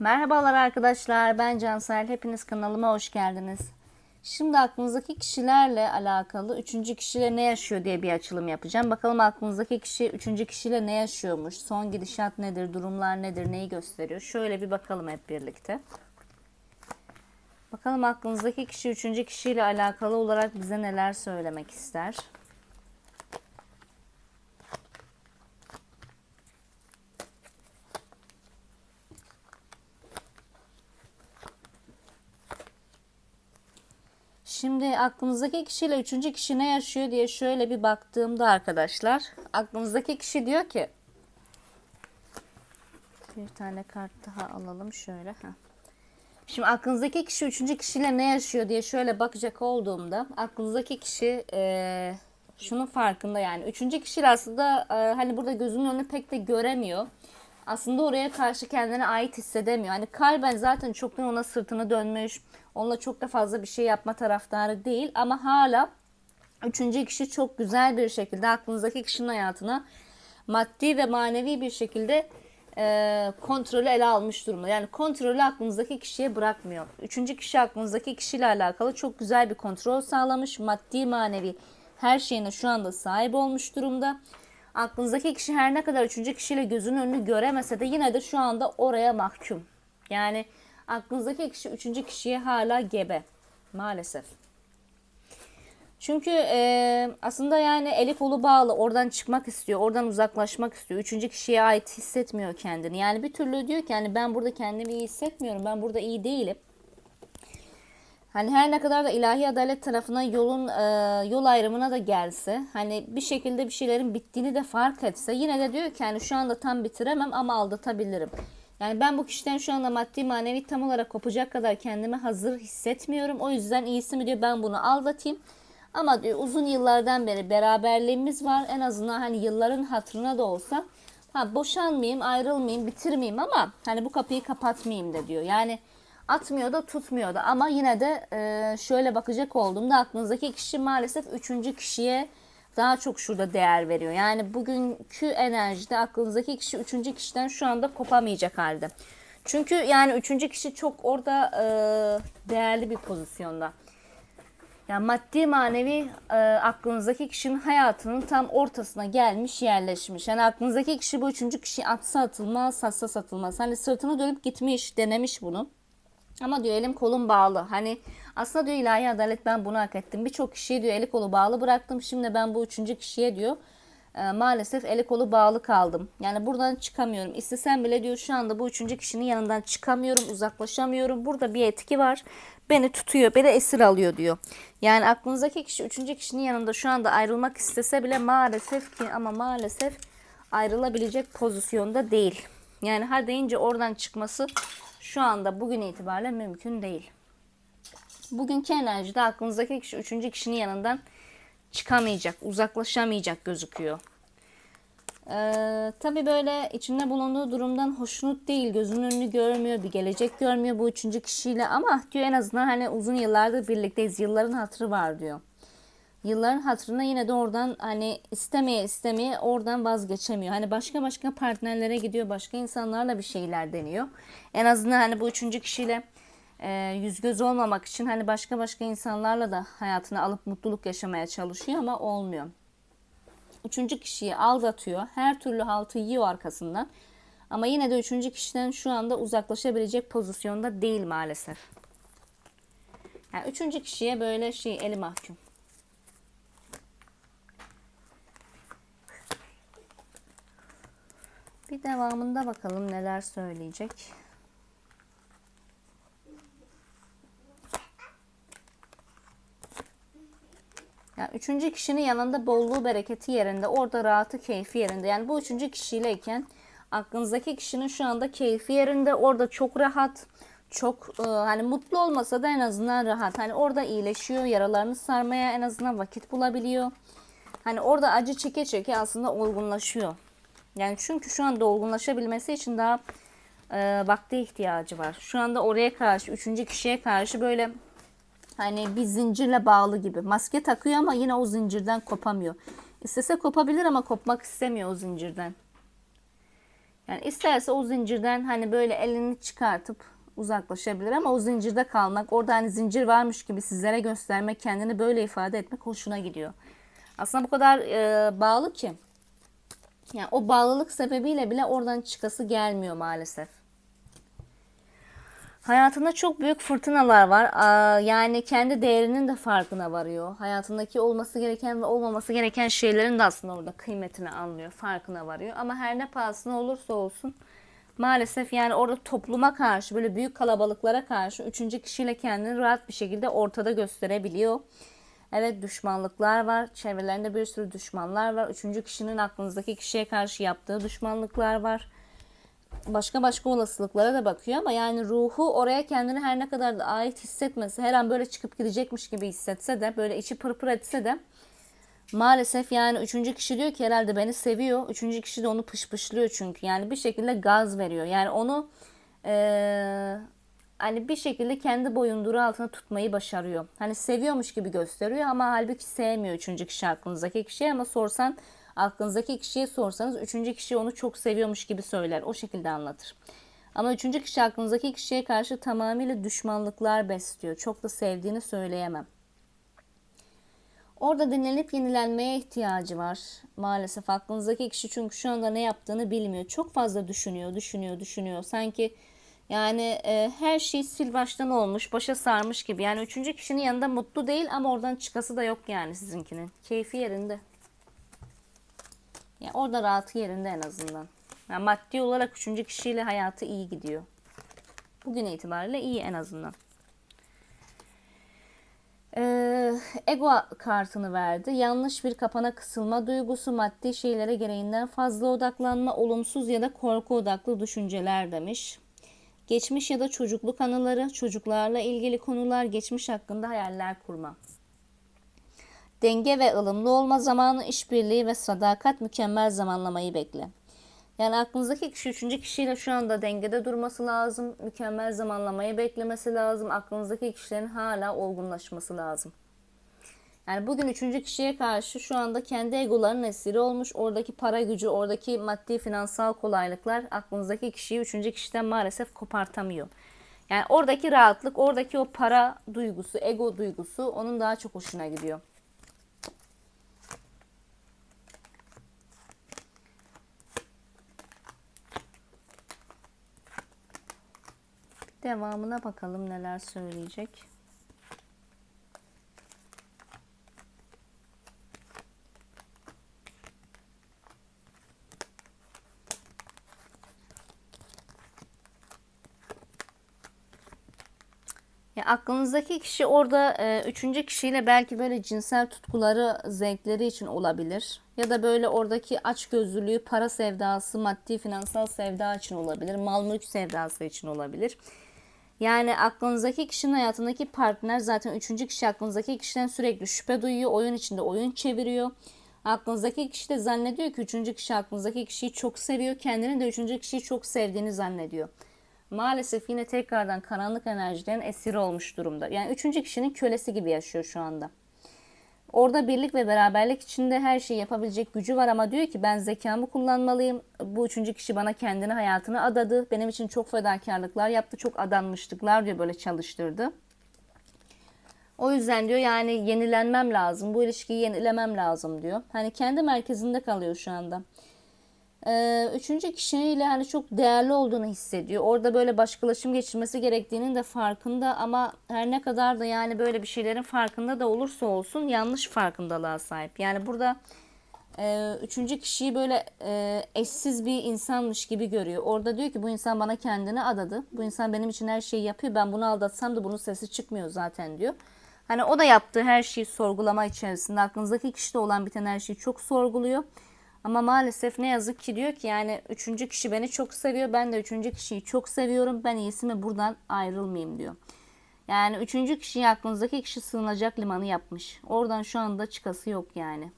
Merhabalar arkadaşlar, ben Cansel. Hepiniz kanalıma hoş geldiniz. Şimdi aklınızdaki kişilerle alakalı üçüncü kişiyle ne yaşıyor diye bir açılım yapacağım. Bakalım aklınızdaki kişi üçüncü kişiyle ne yaşıyormuş, son gidişat nedir, durumlar nedir, neyi gösteriyor. Şöyle bir bakalım hep birlikte. Bakalım aklınızdaki kişi üçüncü kişiyle alakalı olarak bize neler söylemek ister. Şimdi aklınızdaki kişiyle üçüncü kişi ne yaşıyor diye şöyle bir baktığımda arkadaşlar aklınızdaki kişi diyor ki bir tane kart daha alalım şöyle. Heh. Şimdi aklınızdaki kişi üçüncü kişiyle ne yaşıyor diye şöyle bakacak olduğumda aklınızdaki kişi eee, şunun farkında yani üçüncü kişi aslında eee, hani burada gözünün önünü pek de göremiyor. Aslında oraya karşı kendine ait hissedemiyor. Hani kalben zaten çoktan ona sırtını dönmüş. Onunla çok da fazla bir şey yapma taraftarı değil ama hala üçüncü kişi çok güzel bir şekilde aklınızdaki kişinin hayatına maddi ve manevi bir şekilde e, kontrolü ele almış durumda. Yani kontrolü aklınızdaki kişiye bırakmıyor. Üçüncü kişi aklınızdaki kişiyle alakalı çok güzel bir kontrol sağlamış. Maddi manevi her şeyine şu anda sahip olmuş durumda. Aklınızdaki kişi her ne kadar üçüncü kişiyle gözünün önünü göremese de yine de şu anda oraya mahkum. Yani aklınızdaki kişi üçüncü kişiye hala gebe. Maalesef. Çünkü e, aslında yani eli kolu bağlı oradan çıkmak istiyor, oradan uzaklaşmak istiyor. Üçüncü kişiye ait hissetmiyor kendini. Yani bir türlü diyor ki yani ben burada kendimi iyi hissetmiyorum, ben burada iyi değilim. Hani her ne kadar da ilahi adalet tarafına yolun e, yol ayrımına da gelse, hani bir şekilde bir şeylerin bittiğini de fark etse, yine de diyor ki yani şu anda tam bitiremem ama aldatabilirim. Yani ben bu kişiden şu anda maddi manevi tam olarak kopacak kadar kendimi hazır hissetmiyorum. O yüzden iyisi mi diyor ben bunu aldatayım. Ama diyor uzun yıllardan beri beraberliğimiz var. En azından hani yılların hatırına da olsa ha boşanmayayım, ayrılmayayım, bitirmeyeyim ama hani bu kapıyı kapatmayayım da diyor. Yani atmıyor da tutmuyor da ama yine de e, şöyle bakacak olduğumda aklınızdaki kişi maalesef üçüncü kişiye daha çok şurada değer veriyor. Yani bugünkü enerjide aklınızdaki kişi üçüncü kişiden şu anda kopamayacak halde. Çünkü yani üçüncü kişi çok orada e, değerli bir pozisyonda. Yani maddi manevi e, aklınızdaki kişinin hayatının tam ortasına gelmiş yerleşmiş. Yani aklınızdaki kişi bu üçüncü kişi atsa atılmaz, satsa satılmaz. Hani sırtını dönüp gitmiş, denemiş bunu. Ama diyor elim kolum bağlı. Hani aslında diyor ilahi adalet ben bunu hak ettim. Birçok kişiye diyor eli kolu bağlı bıraktım. Şimdi ben bu üçüncü kişiye diyor e, maalesef eli kolu bağlı kaldım. Yani buradan çıkamıyorum. İstesem bile diyor şu anda bu üçüncü kişinin yanından çıkamıyorum, uzaklaşamıyorum. Burada bir etki var. Beni tutuyor, beni esir alıyor diyor. Yani aklınızdaki kişi üçüncü kişinin yanında şu anda ayrılmak istese bile maalesef ki ama maalesef ayrılabilecek pozisyonda değil. Yani ha deyince oradan çıkması şu anda bugün itibariyle mümkün değil. Bugünkü enerjide aklınızdaki kişi üçüncü kişinin yanından çıkamayacak, uzaklaşamayacak gözüküyor. Ee, tabii böyle içinde bulunduğu durumdan hoşnut değil, gözünün önünü görmüyor, bir gelecek görmüyor bu üçüncü kişiyle ama diyor en azından hani uzun yıllardır birlikteyiz, yılların hatırı var diyor. Yılların hatırına yine de oradan hani istemeye istemeye oradan vazgeçemiyor. Hani başka başka partnerlere gidiyor, başka insanlarla bir şeyler deniyor. En azından hani bu üçüncü kişiyle e, yüz göz olmamak için hani başka başka insanlarla da hayatını alıp mutluluk yaşamaya çalışıyor ama olmuyor. Üçüncü kişiyi aldatıyor. Her türlü haltı yiyor arkasından. Ama yine de üçüncü kişiden şu anda uzaklaşabilecek pozisyonda değil maalesef. Yani üçüncü kişiye böyle şey eli mahkum. Bir devamında bakalım neler söyleyecek. Yani üçüncü kişinin yanında bolluğu bereketi yerinde, orada rahatı keyfi yerinde. Yani bu üçüncü kişiyleyken aklınızdaki kişinin şu anda keyfi yerinde, orada çok rahat, çok e, hani mutlu olmasa da en azından rahat. Hani orada iyileşiyor, yaralarını sarmaya en azından vakit bulabiliyor. Hani orada acı çeke çeke aslında olgunlaşıyor. Yani çünkü şu anda olgunlaşabilmesi için daha e, vakte ihtiyacı var. Şu anda oraya karşı, üçüncü kişiye karşı böyle hani bir zincirle bağlı gibi. Maske takıyor ama yine o zincirden kopamıyor. İstese kopabilir ama kopmak istemiyor o zincirden. Yani isterse o zincirden hani böyle elini çıkartıp uzaklaşabilir ama o zincirde kalmak, orada hani zincir varmış gibi sizlere göstermek, kendini böyle ifade etmek hoşuna gidiyor. Aslında bu kadar e, bağlı ki. Yani o bağlılık sebebiyle bile oradan çıkası gelmiyor maalesef. Hayatında çok büyük fırtınalar var. Yani kendi değerinin de farkına varıyor. Hayatındaki olması gereken ve olmaması gereken şeylerin de aslında orada kıymetini anlıyor, farkına varıyor. Ama her ne pahasına olursa olsun maalesef yani orada topluma karşı böyle büyük kalabalıklara karşı üçüncü kişiyle kendini rahat bir şekilde ortada gösterebiliyor. Evet düşmanlıklar var. Çevrelerinde bir sürü düşmanlar var. Üçüncü kişinin aklınızdaki kişiye karşı yaptığı düşmanlıklar var başka başka olasılıklara da bakıyor ama yani ruhu oraya kendini her ne kadar da ait hissetmesi, her an böyle çıkıp gidecekmiş gibi hissetse de, böyle içi pırpır etse de maalesef yani üçüncü kişi diyor ki herhalde beni seviyor. Üçüncü kişi de onu pışpışlıyor çünkü. Yani bir şekilde gaz veriyor. Yani onu eee, hani bir şekilde kendi boyunduruğu altına tutmayı başarıyor. Hani seviyormuş gibi gösteriyor ama halbuki sevmiyor üçüncü kişi aklınızdaki kişiyi ama sorsan aklınızdaki kişiye sorsanız üçüncü kişi onu çok seviyormuş gibi söyler. O şekilde anlatır. Ama üçüncü kişi aklınızdaki kişiye karşı tamamıyla düşmanlıklar besliyor. Çok da sevdiğini söyleyemem. Orada dinlenip yenilenmeye ihtiyacı var. Maalesef aklınızdaki kişi çünkü şu anda ne yaptığını bilmiyor. Çok fazla düşünüyor, düşünüyor, düşünüyor. Sanki yani e, her şey sil baştan olmuş, başa sarmış gibi. Yani üçüncü kişinin yanında mutlu değil ama oradan çıkası da yok yani sizinkinin. Keyfi yerinde. Yani orada rahatı yerinde en azından. Yani maddi olarak üçüncü kişiyle hayatı iyi gidiyor. Bugün itibariyle iyi en azından. Ee, ego kartını verdi. Yanlış bir kapana kısılma duygusu, maddi şeylere gereğinden fazla odaklanma, olumsuz ya da korku odaklı düşünceler demiş. Geçmiş ya da çocukluk anıları, çocuklarla ilgili konular, geçmiş hakkında hayaller kurma. Denge ve ılımlı olma zamanı, işbirliği ve sadakat mükemmel zamanlamayı bekle. Yani aklınızdaki kişi üçüncü kişiyle şu anda dengede durması lazım. Mükemmel zamanlamayı beklemesi lazım. Aklınızdaki kişilerin hala olgunlaşması lazım. Yani bugün üçüncü kişiye karşı şu anda kendi egolarının esiri olmuş. Oradaki para gücü, oradaki maddi finansal kolaylıklar aklınızdaki kişiyi üçüncü kişiden maalesef kopartamıyor. Yani oradaki rahatlık, oradaki o para duygusu, ego duygusu onun daha çok hoşuna gidiyor. Devamına bakalım neler söyleyecek. Aklınızdaki kişi orada e, üçüncü kişiyle belki böyle cinsel tutkuları, zevkleri için olabilir. Ya da böyle oradaki açgözlülüğü, para sevdası, maddi finansal sevda için olabilir. Mal mülk sevdası için olabilir. Yani aklınızdaki kişinin hayatındaki partner zaten üçüncü kişi aklınızdaki kişiden sürekli şüphe duyuyor. Oyun içinde oyun çeviriyor. Aklınızdaki kişi de zannediyor ki üçüncü kişi aklınızdaki kişiyi çok seviyor. Kendini de üçüncü kişiyi çok sevdiğini zannediyor. Maalesef yine tekrardan karanlık enerjilerin esiri olmuş durumda. Yani üçüncü kişinin kölesi gibi yaşıyor şu anda. Orada birlik ve beraberlik içinde her şeyi yapabilecek gücü var ama diyor ki ben zekamı kullanmalıyım. Bu üçüncü kişi bana kendini hayatını adadı. Benim için çok fedakarlıklar yaptı. Çok adanmışlıklar diyor böyle çalıştırdı. O yüzden diyor yani yenilenmem lazım. Bu ilişkiyi yenilemem lazım diyor. Hani kendi merkezinde kalıyor şu anda. Ee, üçüncü kişiyle hani çok değerli olduğunu hissediyor. Orada böyle başkalaşım geçirmesi gerektiğinin de farkında ama her ne kadar da yani böyle bir şeylerin farkında da olursa olsun yanlış farkındalığa sahip. Yani burada e, üçüncü kişiyi böyle e, eşsiz bir insanmış gibi görüyor. Orada diyor ki bu insan bana kendini adadı. Bu insan benim için her şeyi yapıyor. Ben bunu aldatsam da bunun sesi çıkmıyor zaten diyor. Hani o da yaptığı her şeyi sorgulama içerisinde aklınızdaki kişide olan biten her şeyi çok sorguluyor. Ama maalesef ne yazık ki diyor ki yani üçüncü kişi beni çok seviyor. Ben de üçüncü kişiyi çok seviyorum. Ben iyisi mi buradan ayrılmayayım diyor. Yani üçüncü kişiyi aklınızdaki kişi sığınacak limanı yapmış. Oradan şu anda çıkası yok yani.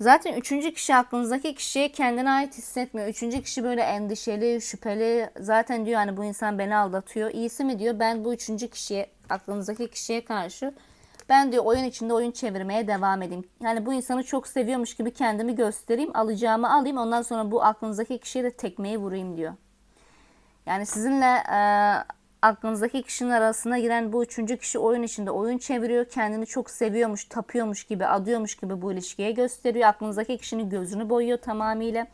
Zaten üçüncü kişi aklınızdaki kişiye kendine ait hissetmiyor. Üçüncü kişi böyle endişeli, şüpheli. Zaten diyor hani bu insan beni aldatıyor. İyisi mi diyor ben bu üçüncü kişiye, aklınızdaki kişiye karşı Ben diyor oyun içinde oyun çevirmeye devam edeyim. Yani bu insanı çok seviyormuş gibi kendimi göstereyim. Alacağımı alayım. Ondan sonra bu aklınızdaki kişiye de tekmeyi vurayım diyor. Yani sizinle e, aklınızdaki kişinin arasına giren bu üçüncü kişi oyun içinde oyun çeviriyor. Kendini çok seviyormuş, tapıyormuş gibi, adıyormuş gibi bu ilişkiye gösteriyor. Aklınızdaki kişinin gözünü boyuyor tamamıyla.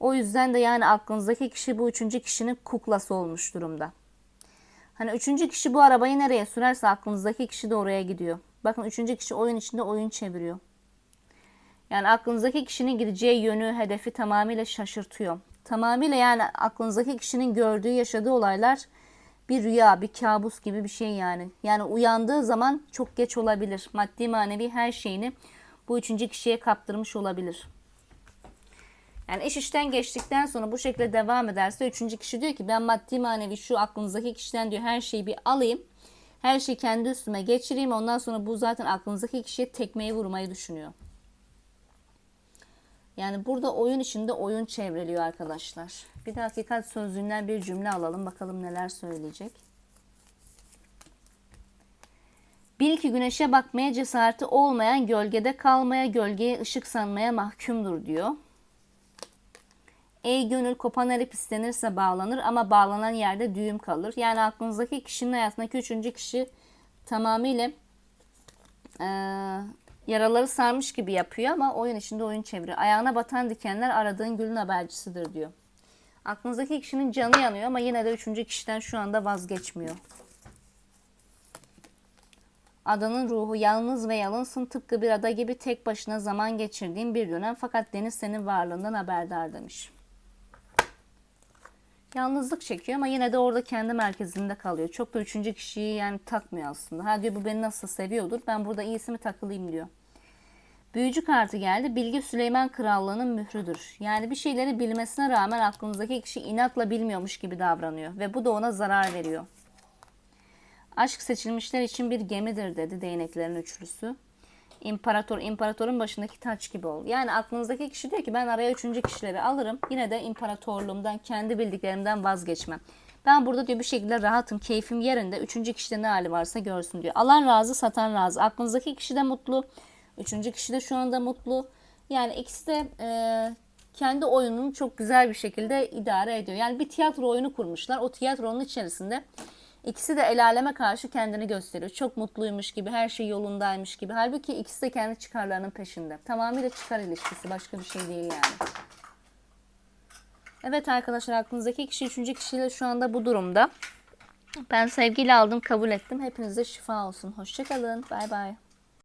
O yüzden de yani aklınızdaki kişi bu üçüncü kişinin kuklası olmuş durumda. Hani üçüncü kişi bu arabayı nereye sürerse aklınızdaki kişi de oraya gidiyor. Bakın üçüncü kişi oyun içinde oyun çeviriyor. Yani aklınızdaki kişinin gideceği yönü, hedefi tamamıyla şaşırtıyor. Tamamıyla yani aklınızdaki kişinin gördüğü, yaşadığı olaylar bir rüya, bir kabus gibi bir şey yani. Yani uyandığı zaman çok geç olabilir. Maddi manevi her şeyini bu üçüncü kişiye kaptırmış olabilir. Yani iş işten geçtikten sonra bu şekilde devam ederse üçüncü kişi diyor ki ben maddi manevi şu aklınızdaki kişiden diyor her şeyi bir alayım. Her şeyi kendi üstüme geçireyim. Ondan sonra bu zaten aklınızdaki kişiye tekmeyi vurmayı düşünüyor. Yani burada oyun içinde oyun çevriliyor arkadaşlar. Bir de hakikat sözlüğünden bir cümle alalım. Bakalım neler söyleyecek. Bil ki güneşe bakmaya cesareti olmayan gölgede kalmaya, gölgeye ışık sanmaya mahkumdur diyor. Ey gönül kopan erip istenirse bağlanır ama bağlanan yerde düğüm kalır. Yani aklınızdaki kişinin hayatındaki üçüncü kişi tamamıyla e, yaraları sarmış gibi yapıyor ama oyun içinde oyun çeviriyor. Ayağına batan dikenler aradığın gülün habercisidir diyor. Aklınızdaki kişinin canı yanıyor ama yine de üçüncü kişiden şu anda vazgeçmiyor. Adanın ruhu yalnız ve yalınsın tıpkı bir ada gibi tek başına zaman geçirdiğin bir dönem fakat deniz senin varlığından haberdar demiş. Yalnızlık çekiyor ama yine de orada kendi merkezinde kalıyor. Çok da üçüncü kişiyi yani takmıyor aslında. Ha diyor bu beni nasıl seviyordur ben burada iyisi mi takılayım diyor. Büyücü kartı geldi. Bilgi Süleyman Krallığı'nın mührüdür. Yani bir şeyleri bilmesine rağmen aklınızdaki kişi inatla bilmiyormuş gibi davranıyor. Ve bu da ona zarar veriyor. Aşk seçilmişler için bir gemidir dedi değneklerin üçlüsü. İmparator, imparatorun başındaki taç gibi ol. Yani aklınızdaki kişi diyor ki ben araya üçüncü kişileri alırım. Yine de imparatorluğumdan, kendi bildiklerimden vazgeçmem. Ben burada diyor bir şekilde rahatım, keyfim yerinde. Üçüncü kişide ne hali varsa görsün diyor. Alan razı, satan razı. Aklınızdaki kişi de mutlu. Üçüncü kişi de şu anda mutlu. Yani ikisi de e, kendi oyununu çok güzel bir şekilde idare ediyor. Yani bir tiyatro oyunu kurmuşlar. O tiyatronun içerisinde ikisi de el aleme karşı kendini gösteriyor. Çok mutluymuş gibi, her şey yolundaymış gibi. Halbuki ikisi de kendi çıkarlarının peşinde. Tamamıyla çıkar ilişkisi, başka bir şey değil yani. Evet arkadaşlar aklınızdaki kişi üçüncü kişiyle şu anda bu durumda. Ben sevgiyle aldım, kabul ettim. Hepinize şifa olsun. Hoşçakalın. Bay bay.